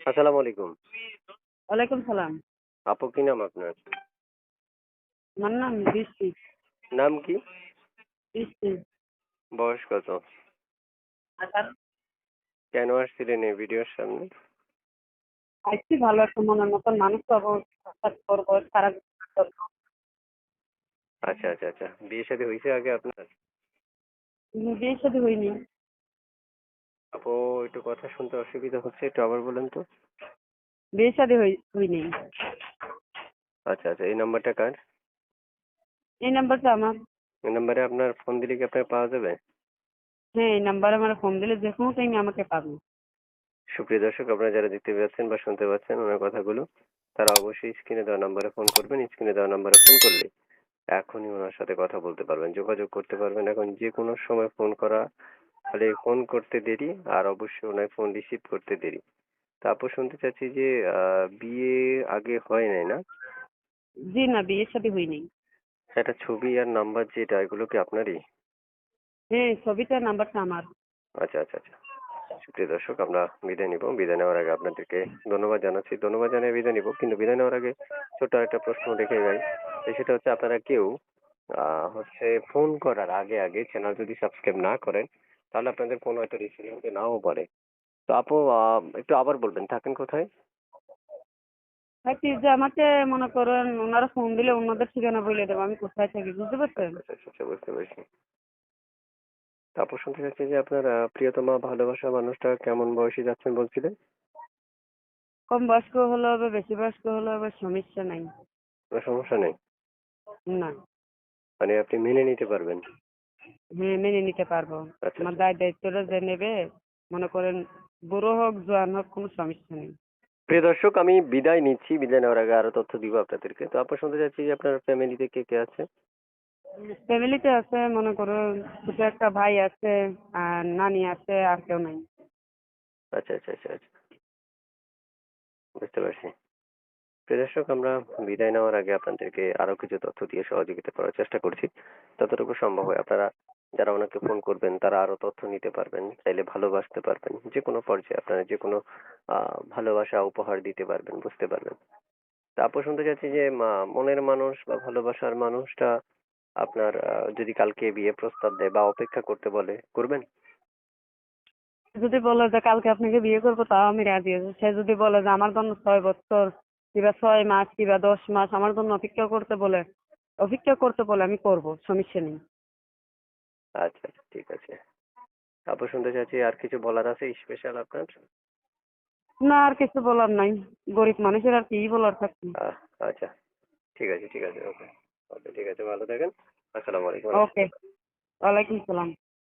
আসসালামু আলাইকুম। ওয়ালাইকুম সালাম। আপু কি নাম আপনার? আমার নাম বৃষ্টি। নাম কি? বৃষ্টি। বয়স কত? কেন আসছিলেন এই ভিডিওর সামনে? আসছি ভালো একটা মনের মতন মানুষ পাবো সাক্ষাৎ করব করব আচ্ছা আচ্ছা আচ্ছা। বিয়ে শাদী হয়েছে আগে আপনার? বিয়ে সাথে হয়নি আপু একটু কথা শুনতে অসুবিধা হচ্ছে একটু আবার বলেন তো। বিয়ে সাথে হয়নি আচ্ছা আচ্ছা এই নাম্বারটা কার? এই নাম্বারটা আমার। এই নাম্বারে আপনার ফোন দিলে কি আপনার পাওয়া যাবে? হ্যাঁ এই নাম্বারে আমার ফোন দিলে যে কোনো টাইমে আমাকে পাবেন সুপ্রিয় দর্শক আপনারা যারা দেখতে পাচ্ছেন বা শুনতে পাচ্ছেন ওনার কথাগুলো তারা অবশ্যই স্ক্রিনে দেওয়া নাম্বারে ফোন করবেন। স্ক্রিনে দেওয়া নাম্বারে ফোন করলে এখনই ওনার সাথে কথা বলতে পারবেন যোগাযোগ করতে পারবেন। এখন যে কোনো সময় ফোন করা ফলে ফোন করতে দেরি আর অবশ্যই ওনার ফোন রিসিভ করতে দেরি। তারপর শুনতে চাচ্ছি যে বিয়ে আগে হয় নাই না? জি না বিয়ের সাথে হয়নি একটা ছবি আর নাম্বার যেটা এগুলো কি আপনারই? হ্যাঁ ছবিটা নাম্বারটা আমার। আচ্ছা আচ্ছা আচ্ছা। সুপ্রিয় দর্শক আমরা বিদায় নিব। বিদায় নেওয়ার আগে আপনাদেরকে ধন্যবাদ জানাচ্ছি। ধন্যবাদ জানিয়ে বিদায় নিব কিন্তু বিদায় নেওয়ার আগে ছোট একটা প্রশ্ন রেখে যাই। সেটা হচ্ছে আপনারা কেউ আহ, হচ্ছে ফোন করার আগে আগে চ্যানেল যদি সাবস্ক্রাইব না করেন তাহলে আপনাদের ফোন হয়তো রিসিভ হতে নাও পারে। তো আপু একটু আবার বলবেন থাকেন কোথায়? যে আমাকে মনে করেন ওনারা ফোন দিলে ওনাদের ঠিকানা বলে দেবো আমি কোথায় থাকি বুঝতে পারছেন? আচ্ছা আচ্ছা আচ্ছা, বুঝতে পেরেছি। তারপর শুনতে চাচ্ছি যে আপনার প্রিয়তমা ভালোবাসা মানুষটা কেমন বয়সী যাচ্ছেন বলছিলেন? কম বয়স্ক হলে হবে বেশি বয়স্ক হলে হবে সমস্যা নাই। কোনো সমস্যা নেই? না। মানে আপনি মেনে নিতে পারবেন? হ্যাঁ মেনে নিতে পারব। আচ্ছা আমার দায় দায়িত্বটা যে নেবে মনে করেন বুড়ো হোক জোয়ান হোক কোনো সমস্যা নেই। প্রিয় দর্শক আমি বিদায় নিচ্ছি। বিদায় নেওয়ার আগে আরও তথ্য দিব আপনাদেরকে। তো আপনার শুনতে চাচ্ছি যে আপনার ফ্যামিলিতে কে কে আছে? ফ্যামিলিতে আছে মনে করো ছোট একটা ভাই আছে আর নানি আছে আর কেউ নাই। আচ্ছা আচ্ছা আচ্ছা আচ্ছা। বুঝতে পারছি। প্রিয় দর্শক আমরা বিদায় নেওয়ার আগে আপনাদেরকে আরও কিছু তথ্য দিয়ে সহযোগিতা করার চেষ্টা করছি। যতটুকু সম্ভব হয়। আপনারা যারা ওনাকে ফোন করবেন, তারা আরও তথ্য নিতে পারবেন, চাইলে ভালোবাসতে পারবেন যে কোনো পর্যায়ে আপনারা যে কোনো ভালোবাসা উপহার দিতে পারবেন, বুঝতে পারবেন। তারপর শুনতে চাচ্ছি যে মনের মানুষ বা ভালোবাসার মানুষটা আপনার যদি কালকে বিয়ে প্রস্তাব দেয় বা অপেক্ষা করতে বলে, করবেন? যদি বলে যে কালকে আপনাকে বিয়ে করব, তাও আমি রাজি আছি। সে যদি বলে যে আমার জন্য ছয় বছর, কিংবা ছয় মাস, কিংবা দশ মাস, আমার জন্য অপেক্ষা করতে বলে, অপেক্ষা করতে বলে আমি করব, সমস্যা নেই। আচ্ছা আচ্ছা ঠিক আছে। আপু শুনতে চাচ্ছি আর কিছু বলার আছে স্পেশাল আপনার? না আর কিছু বলার নাই। গরিব মানুষের আর কি বলার থাকবে? আচ্ছা। ঠিক আছে ঠিক আছে ওকে। ওকে ঠিক আছে ভালো থাকেন। আসসালামু আলাইকুম। ওকে। ওয়ালাইকুম সালাম